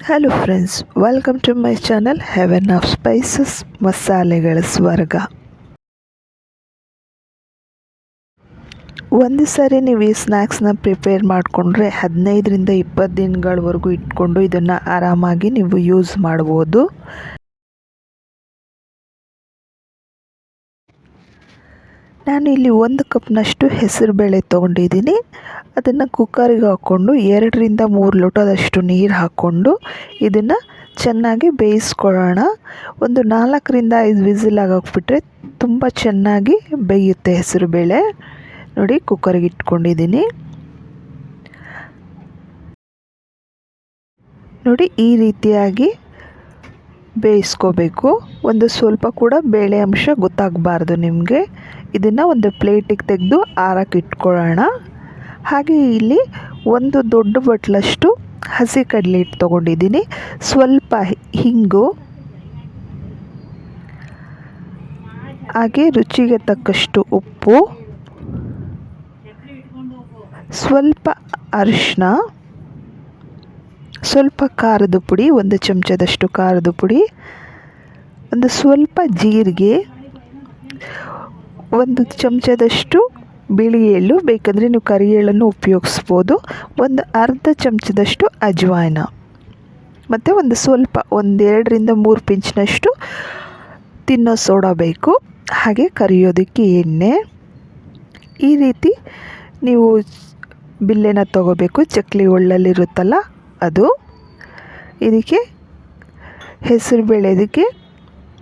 Hello friends welcome to my channel heaven of spices ಮಸಾಲೆಗಳ ಸ್ವರ್ಗ ಒಂದು ಸಾರಿ ನೀವು ಈ ಸ್ನ್ಯಾಕ್ಸ್ನ ಪ್ರಿಪೇರ್ ಮಾಡಿಕೊಂಡ್ರೆ ಹದಿನೈದರಿಂದ ಇಪ್ಪತ್ತು ದಿನಗಳವರೆಗೂ ಇಟ್ಕೊಂಡು ಇದನ್ನು ಆರಾಮಾಗಿ ನೀವು ಯೂಸ್ ಮಾಡ್ಬೋದು. ನಾನು ಇಲ್ಲಿ ಒಂದು ಕಪ್ನಷ್ಟು ಹೆಸರುಬೇಳೆ ತೊಗೊಂಡಿದ್ದೀನಿ. ಅದನ್ನು ಕುಕ್ಕರಿಗೆ ಹಾಕ್ಕೊಂಡು ಎರಡರಿಂದ ಮೂರು ಲೋಟದಷ್ಟು ನೀರು ಹಾಕ್ಕೊಂಡು ಇದನ್ನು ಚೆನ್ನಾಗಿ ಬೇಯಿಸ್ಕೊಳ್ಳೋಣ. ಒಂದು ನಾಲ್ಕರಿಂದ ಐದು ವಿಸಿಲ್ ಆಗೋಗ್ಬಿಟ್ರೆ ತುಂಬ ಚೆನ್ನಾಗಿ ಬೇಯುತ್ತೆ ಹೆಸರುಬೇಳೆ ನೋಡಿ, ಕುಕ್ಕರಿಗೆ ಇಟ್ಕೊಂಡಿದ್ದೀನಿ. ನೋಡಿ, ಈ ರೀತಿಯಾಗಿ ಬೇಯಿಸ್ಕೋಬೇಕು. ಒಂದು ಸ್ವಲ್ಪ ಕೂಡ ಬೇಳೆ ಅಂಶ ಗೊತ್ತಾಗಬಾರ್ದು ನಿಮಗೆ. ಇದನ್ನು ಒಂದು ಪ್ಲೇಟಿಗೆ ತೆಗೆದು ಆರಕ್ಕೆ ಇಟ್ಕೊಳ್ಳೋಣ. ಹಾಗೆ ಇಲ್ಲಿ ಒಂದು ದೊಡ್ಡ ಬಟ್ಲಷ್ಟು ಹಸಿ ಕಡಲೆ ಹಿಟ್ಟು ತೊಗೊಂಡಿದ್ದೀನಿ. ಸ್ವಲ್ಪ ಹಿಂಗು. ಹಾಗೆ ರುಚಿಗೆ ತಕ್ಕಷ್ಟು ಉಪ್ಪು. ಸ್ವಲ್ಪ ಅರಿಶಿನ ಸ್ವಲ್ಪ ಖಾರದ ಪುಡಿ, ಒಂದು ಚಮಚದಷ್ಟು ಖಾರದ ಪುಡಿ. ಒಂದು ಸ್ವಲ್ಪ ಜೀರಿಗೆ. ಒಂದು ಚಮಚದಷ್ಟು ಬಿಳಿ ಎಳ್ಳು, ಬೇಕಂದರೆ ನೀವು ಕರಿ ಎಳ್ಳನ್ನು ಉಪಯೋಗಿಸ್ಬೋದು. ಒಂದು ಅರ್ಧ ಚಮಚದಷ್ಟು ಅಜ್ವಾನ. ಮತ್ತು ಒಂದು ಸ್ವಲ್ಪ ಒಂದೆರಡರಿಂದ ಮೂರು ಪಿಂಚ್ನಷ್ಟು ತಿನ್ನೋ ಸೋಡಾ ಬೇಕು. ಹಾಗೆ ಕರಿಯೋದಕ್ಕೆ ಎಣ್ಣೆ. ಈ ರೀತಿ ನೀವು ಬಿಲ್ಲೆನ ತಗೋಬೇಕು. ಚಕ್ಲಿ ಒಳ್ಳಲ್ಲಿರುತ್ತಲ್ಲ ಅದು. ಇದಕ್ಕೆ ಹೆಸರು ಬೇಳೆದಕ್ಕೆ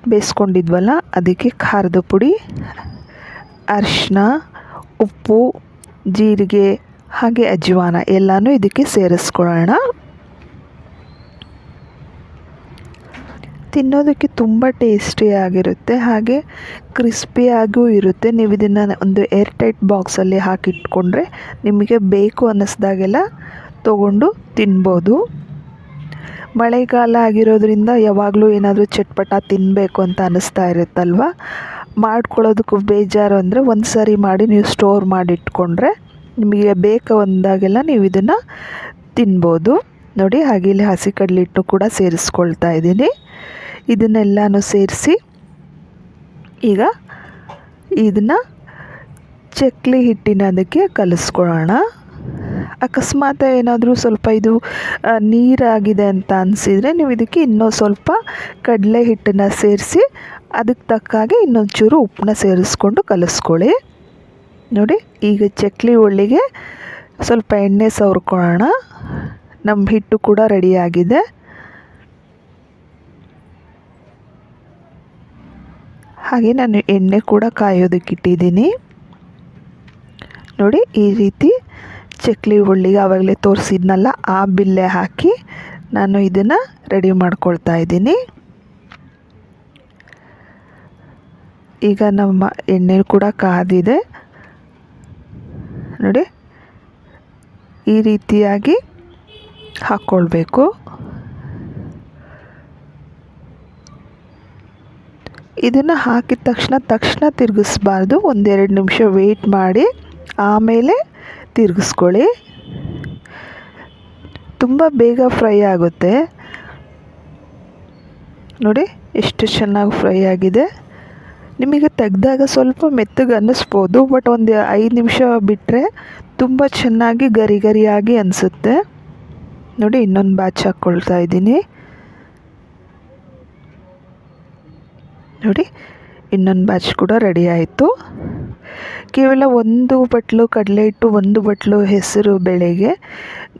ಬೇಯಿಸ್ಕೊಂಡಿದ್ವಲ್ಲ, ಅದಕ್ಕೆ ಖಾರದ ಪುಡಿ. ಅರಿಶಿನ ಉಪ್ಪು, ಜೀರಿಗೆ, ಹಾಗೆ ಅಜ್ವಾನ ಎಲ್ಲನೂ ಇದಕ್ಕೆ ಸೇರಿಸ್ಕೊಳ್ಳೋಣ. ತಿನ್ನೋದಕ್ಕೆ ತುಂಬ ಟೇಸ್ಟಿಯಾಗಿರುತ್ತೆ, ಹಾಗೆ ಕ್ರಿಸ್ಪಿಯಾಗೂ ಇರುತ್ತೆ. ನೀವು ಇದನ್ನು ಒಂದು ಏರ್ ಟೈಟ್ ಬಾಕ್ಸಲ್ಲಿ ಹಾಕಿಟ್ಕೊಂಡ್ರೆ ನಿಮಗೆ ಬೇಕು ಅನ್ನಿಸ್ದಾಗೆಲ್ಲ ತೊಗೊಂಡು ತಿನ್ಬೋದು. ಮಳೆಗಾಲ ಆಗಿರೋದ್ರಿಂದ ಯಾವಾಗಲೂ ಏನಾದರೂ ಚಟ್ಪಟ ತಿನ್ನಬೇಕು ಅಂತ ಅನ್ನಿಸ್ತಾ ಇರುತ್ತಲ್ವ? ಮಾಡ್ಕೊಳ್ಳೋದಕ್ಕೂ ಬೇಜಾರು ಅಂದರೆ ಒಂದು ಸಾರಿ ಮಾಡಿ ನೀವು ಸ್ಟೋರ್ ಮಾಡಿಟ್ಕೊಂಡ್ರೆ ನಿಮಗೆ ಬೇಕು ಒಂದಾಗೆಲ್ಲ ನೀವು ಇದನ್ನು ತಿನ್ಬೋದು. ನೋಡಿ, ಹಾಗೆ ಇಲ್ಲಿ ಹಸಿ ಕಡಲೆ ಹಿಟ್ಟು ಕೂಡ ಸೇರಿಸ್ಕೊಳ್ತಾ ಇದ್ದೀನಿ. ಇದನ್ನೆಲ್ಲನೂ ಸೇರಿಸಿ ಈಗ ಇದನ್ನು ಚಕ್ಲಿ ಹಿಟ್ಟಿನ ಅದಕ್ಕೆ ಕಲಿಸ್ಕೊಳ್ಳೋಣ. ಅಕಸ್ಮಾತ್ ಏನಾದರೂ ಸ್ವಲ್ಪ ಇದು ನೀರಾಗಿದೆ ಅಂತ ಅನಿಸಿದರೆ ನೀವು ಇದಕ್ಕೆ ಇನ್ನೂ ಸ್ವಲ್ಪ ಕಡಲೆ ಹಿಟ್ಟನ್ನು ಸೇರಿಸಿ, ಅದಕ್ಕೆ ತಕ್ಕ ಹಾಗೆ ಇನ್ನೊಂಚೂರು ಉಪ್ಪನ್ನ ಸೇರಿಸ್ಕೊಂಡು ಕಲಿಸ್ಕೊಳ್ಳಿ. ನೋಡಿ, ಈಗ ಚಕ್ಲಿ ಒಳ್ಳಿಗೆ ಸ್ವಲ್ಪ ಎಣ್ಣೆ ಸವರ್ಕೊಳ್ಳೋಣ. ನಮ್ಮ ಹಿಟ್ಟು ಕೂಡ ರೆಡಿಯಾಗಿದೆ ಹಾಗೆ ನಾನು ಎಣ್ಣೆ ಕೂಡ ಕಾಯೋದಕ್ಕಿಟ್ಟಿದ್ದೀನಿ ನೋಡಿ, ಈ ರೀತಿ ಚಕ್ಲಿ ಹುಳ್ಳಿಗೆ ಆವಾಗಲೇ ತೋರಿಸಿದ್ನಲ್ಲ, ಆ ಬಿಲ್ಲೆ ಹಾಕಿ ನಾನು ಇದನ್ನು ರೆಡಿ ಮಾಡ್ಕೊಳ್ತಾ ಇದ್ದೀನಿ. ಈಗ ನಮ್ಮ ಎಣ್ಣೆ ಕೂಡ ಕಾದಿದೆ. ನೋಡಿ, ಈ ರೀತಿಯಾಗಿ ಹಾಕ್ಕೊಳ್ಬೇಕು ಇದನ್ನು ಹಾಕಿದ ತಕ್ಷಣ ತಕ್ಷಣ ತಿರುಗಿಸ್ಬಾರ್ದು. ಒಂದೆರಡು ನಿಮಿಷ ವೆಯ್ಟ್ ಮಾಡಿ. ಆಮೇಲೆ ತಿರುಗಿಸ್ಕೊಳ್ಳಿ. ತುಂಬ ಬೇಗ ಫ್ರೈ ಆಗುತ್ತೆ. ನೋಡಿ, ಎಷ್ಟು ಚೆನ್ನಾಗಿ ಫ್ರೈ ಆಗಿದೆ. ನಿಮಗೆ ತೆಗೆದಾಗ ಸ್ವಲ್ಪ ಮೆತ್ತಗೆ ಅನ್ನಿಸ್ಬೋದು, ಬಟ್ ಒಂದು ಐದು ನಿಮಿಷ ಬಿಟ್ಟರೆ ತುಂಬ ಚೆನ್ನಾಗಿ ಗರಿ ಗರಿಯಾಗಿ ಅನಿಸುತ್ತೆ. ನೋಡಿ, ಇನ್ನೊಂದು ಬ್ಯಾಚ್ ಹಾಕ್ಕೊಳ್ತಾ ಇದ್ದೀನಿ. ನೋಡಿ, ಇನ್ನೊಂದು ಬ್ಯಾಚ್ ಕೂಡ ರೆಡಿ ಆಯಿತು. ಕೇವಲ ಒಂದು ಬಟ್ಲು, ಕಡಲೆ ಹಿಟ್ಟು, ಒಂದು ಬಟ್ಲು ಹೆಸರು ಬೆಳೆಗೆ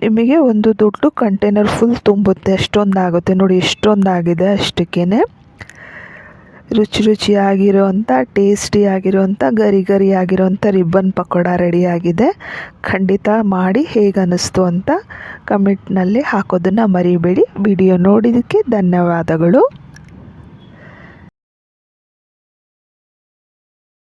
ನಿಮಗೆ ಒಂದು ದೊಡ್ಡ ಕಂಟೈನರ್ ಫುಲ್ ತುಂಬುತ್ತೆ. ಅಷ್ಟೊಂದಾಗುತ್ತೆ ನೋಡಿ, ಎಷ್ಟೊಂದಾಗಿದೆ ಅಷ್ಟಕ್ಕೇ ರುಚಿ ರುಚಿಯಾಗಿರೋವಂಥ ಟೇಸ್ಟಿಯಾಗಿರೋವಂಥ ಗರಿ ಗರಿ ಆಗಿರೋವಂಥ ರಿಬ್ಬನ್ ಪಕೋಡ ರೆಡಿಯಾಗಿದೆ ಖಂಡಿತ ಮಾಡಿ ಹೇಗೆ ಅನ್ನಿಸ್ತು ಅಂತ ಕಮೆಂಟ್ನಲ್ಲಿ ಹಾಕೋದನ್ನು ಮರಿಬೇಡಿ. ವಿಡಿಯೋ ನೋಡಿದ್ದಕ್ಕೆ ಧನ್ಯವಾದಗಳು.